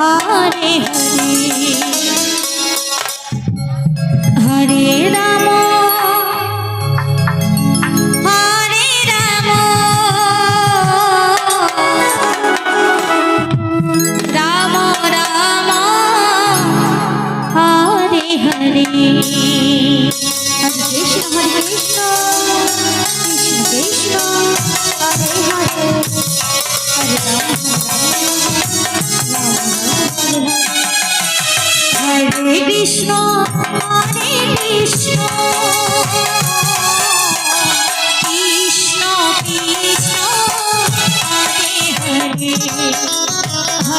Hare Hare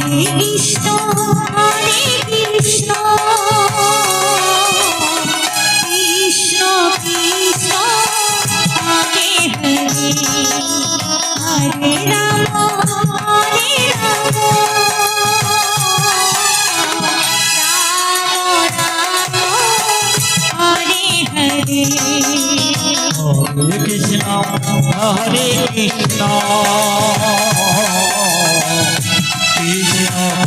Krishna Hare Krishna Krishna Krishna Hare Hare Hare Ram Hare Ram Hare Krishna, Hare Krishna.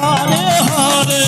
Hare Hare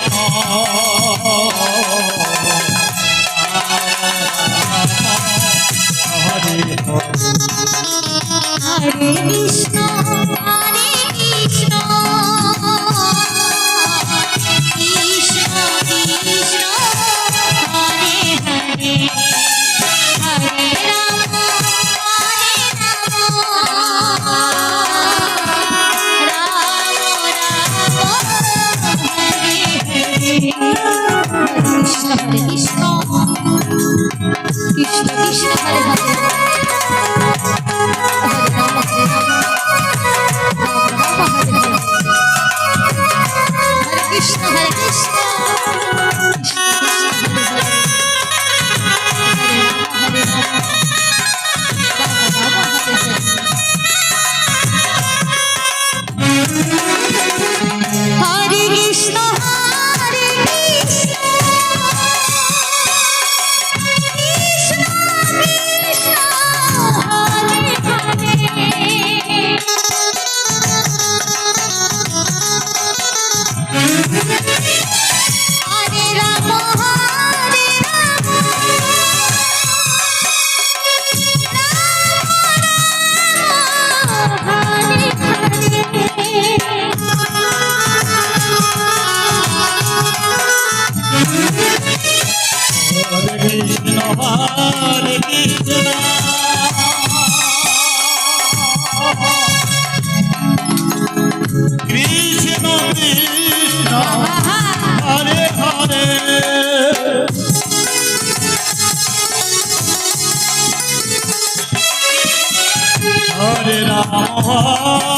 Oh.